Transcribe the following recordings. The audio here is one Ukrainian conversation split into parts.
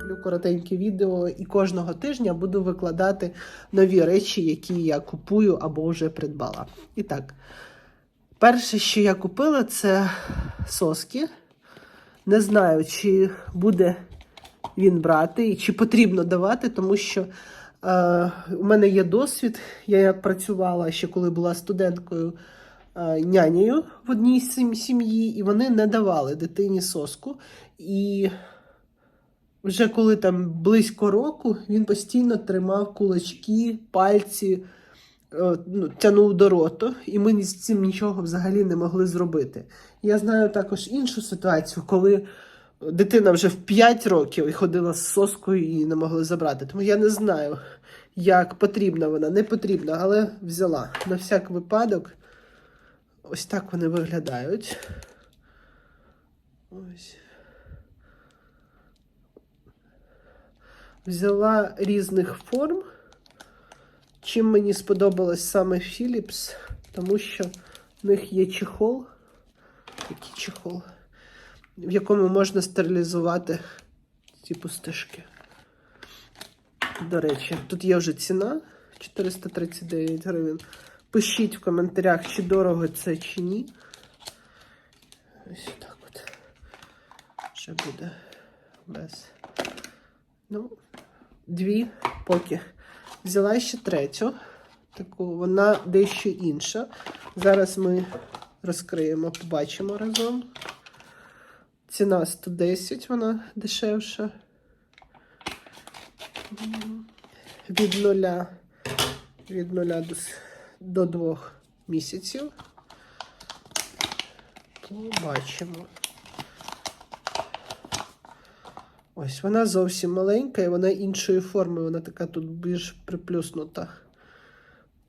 Роблю коротеньке відео і кожного тижня буду викладати нові речі, які я купую або вже придбала. І так, перше, що я купила, це соски. Не знаю, чи буде він брати і чи потрібно давати, тому що е, у мене є досвід. Я працювала ще коли була студенткою е, нянею в одній сім- сім'ї, і вони не давали дитині соску. І вже коли там близько року він постійно тримав кулачки, пальці, е, ну, тянув до роту, і ми з цим нічого взагалі не могли зробити. Я знаю також іншу ситуацію, коли дитина вже в 5 років і ходила з соскою і не могли забрати. Тому я не знаю, як потрібна вона, не потрібна, але взяла. На всяк випадок, ось так вони виглядають. Ось. Взяла різних форм. Чим мені сподобалось саме Philips, тому що в них є чехол. Який чехол, в якому можна стерилізувати ці пустишки. До речі, тут є вже ціна 439 гривень. Пишіть в коментарях, чи дорого це, чи ні. Ось так от. Ще буде без. Ну, дві поки. Взяла ще третю. Таку, вона дещо інша. Зараз ми розкриємо, побачимо разом. Ціна 110, вона дешевша. Від нуля, від нуля до, до двох місяців. Побачимо. Ось вона зовсім маленька і вона іншої форми, вона така тут більш приплюснута.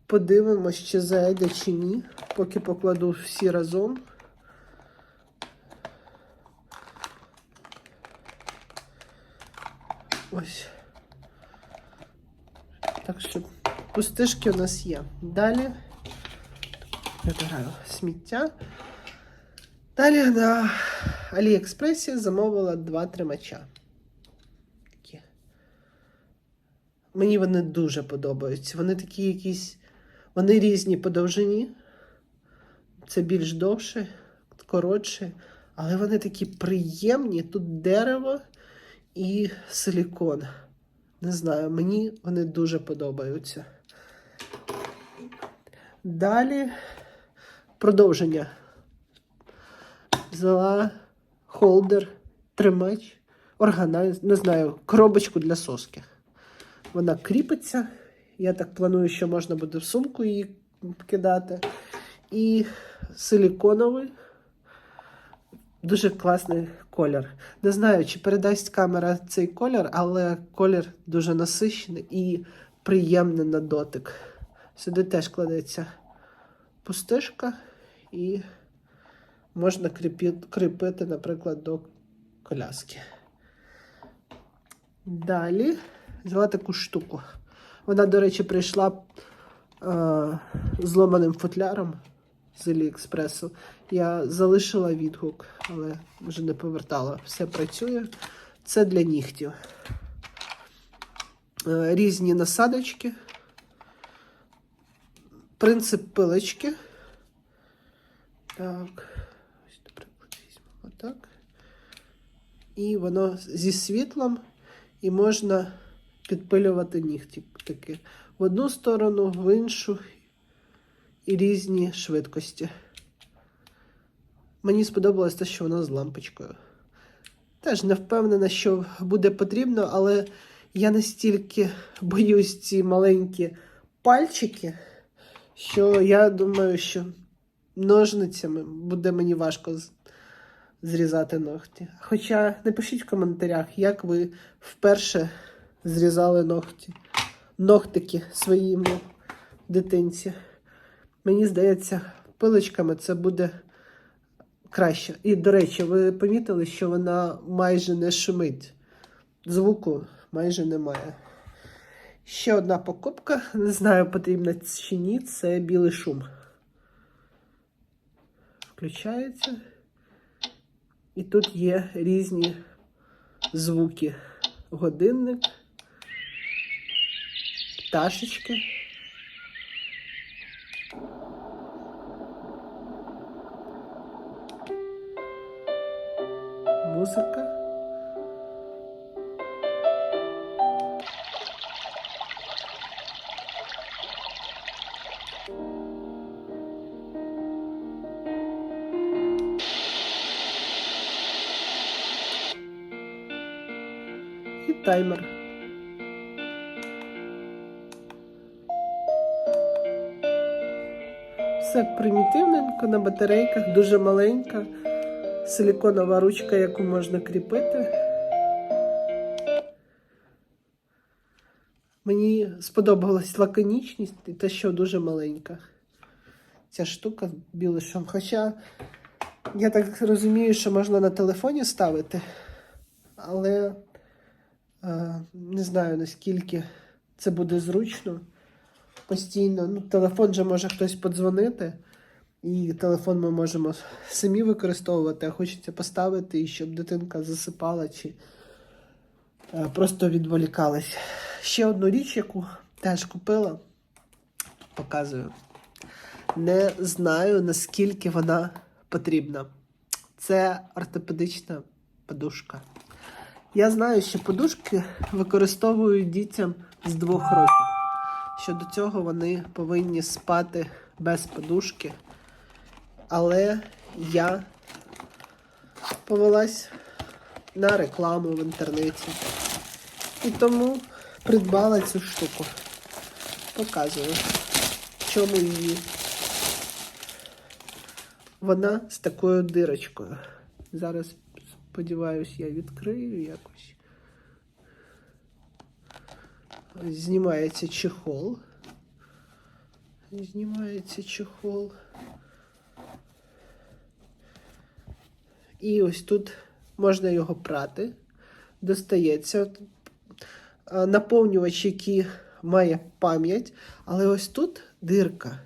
Подивимось, чи зайде, чи ні, поки покладу всі разом. Ось. Так що пустишки у нас є. Далі вибираю сміття. Далі на Аліекспресі замовила два тримача. Такі. Мені вони дуже подобаються. Вони такі якісь. Вони різні по довжині. Це більш довше, коротше. Але вони такі приємні. Тут дерево і силікон. Не знаю, мені вони дуже подобаються. Далі продовження. Взяла холдер, тримач, органайз, не знаю, коробочку для соски. Вона кріпиться. Я так планую, що можна буде в сумку її кидати. І силіконовий. Дуже класний колір. Не знаю, чи передасть камера цей колір, але колір дуже насичений і приємний на дотик. Сюди теж кладеться пустишка і можна кріпити, наприклад, до коляски. Далі взяла таку штуку. Вона, до речі, прийшла е, зломаним футляром з Аліекспресу. Я залишила відгук, але вже не повертала. Все працює. Це для нігтів. Е, різні насадочки. Принцип пилочки. Так. Ось, наприклад, візьмемо отак. І воно зі світлом, і можна підпилювати нігті таки. В одну сторону, в іншу і різні швидкості. Мені сподобалось те, що воно з лампочкою. Теж не впевнена, що буде потрібно, але я настільки боюсь ці маленькі пальчики, що я думаю, що ножницями буде мені важко зрізати ногті. Хоча напишіть в коментарях, як ви вперше зрізали ногті, ногтики своїм дитинці. Мені здається, пилочками це буде краще. І, до речі, ви помітили, що вона майже не шумить. Звуку майже немає. Ще одна покупка, не знаю, потрібна чи ні, це білий шум. Включається. І тут є різні звуки. годинник, пташечки. Музика. І таймер. Все примітивненько на батарейках, дуже маленька, силіконова ручка, яку можна кріпити. Мені сподобалась лаконічність і те, що дуже маленька. Ця штука з білишем. Хоча я так розумію, що можна на телефоні ставити, але е, не знаю наскільки це буде зручно постійно. Ну, телефон же може хтось подзвонити, і телефон ми можемо самі використовувати, а хочеться поставити, і щоб дитинка засипала чи е, просто відволікалась. Ще одну річ, яку теж купила, показую. Не знаю, наскільки вона потрібна. Це ортопедична подушка. Я знаю, що подушки використовують дітям з двох років. Що до цього вони повинні спати без подушки. Але я повелась на рекламу в інтернеті. І тому придбала цю штуку. Показую, в чому її. Вона з такою дирочкою. Зараз, сподіваюся, я відкрию якось. Знімається чехол. Знімається чехол. І ось тут можна його прати. Достається наповнювач, який має пам'ять, але ось тут дирка.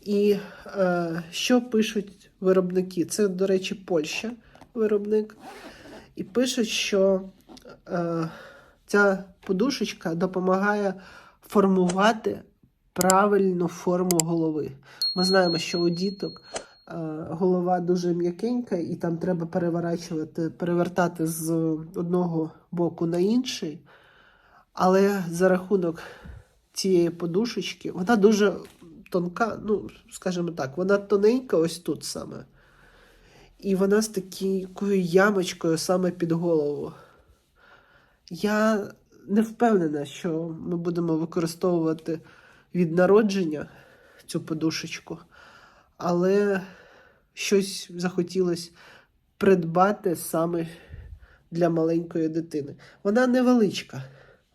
І е, що пишуть виробники? Це, до речі, Польща виробник. І пишуть, що е, ця подушечка допомагає формувати правильну форму голови. Ми знаємо, що у діток е, голова дуже м'якенька, і там треба переворачувати, перевертати з одного боку на інший. Але за рахунок цієї подушечки, вона дуже тонка, ну, скажімо так, вона тоненька ось тут саме. І вона з такою ямочкою саме під голову. Я не впевнена, що ми будемо використовувати від народження цю подушечку, але щось захотілося придбати саме для маленької дитини. Вона невеличка.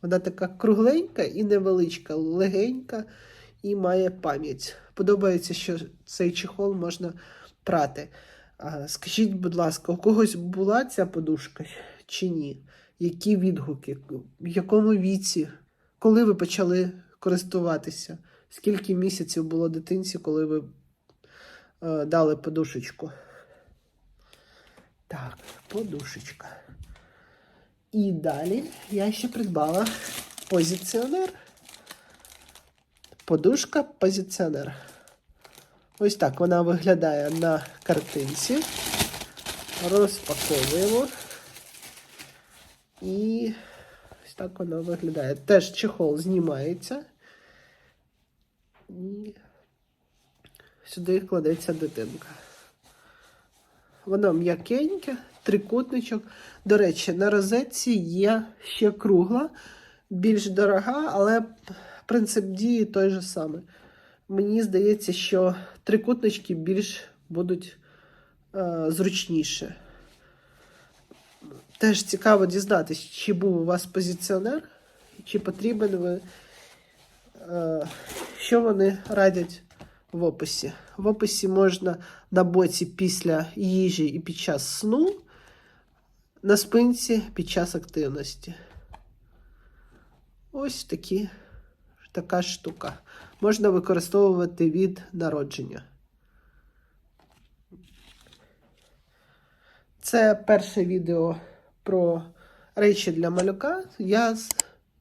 Вона така кругленька і невеличка, легенька і має пам'ять. Подобається, що цей чехол можна прати. Скажіть, будь ласка, у когось була ця подушка чи ні? Які відгуки? В якому віці? Коли ви почали користуватися? Скільки місяців було дитинці, коли ви е, дали подушечку? Так, подушечка. І далі я ще придбала позиціонер. Подушка позиціонер. Ось так вона виглядає на картинці. Розпаковуємо. І ось так вона виглядає. Теж чехол знімається. І сюди кладеться дитинка. Воно м'якеньке, трикутничок. До речі, на розетці є ще кругла, більш дорога, але принцип дії той же самий. Мені здається, що трикутнички більш будуть е, зручніше. Теж цікаво дізнатися, чи був у вас позиціонер, чи потрібен ви, е, що вони радять в описі. В описі можна на боці після їжі і під час сну, на спинці під час активності. Ось такі, така штука. Можна використовувати від народження. Це перше відео про речі для малюка. Я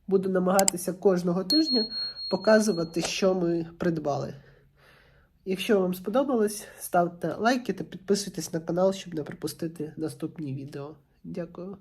буду намагатися кожного тижня показувати, що ми придбали. Якщо вам сподобалось, ставте лайки та підписуйтесь на канал, щоб не пропустити наступні відео. Дякую.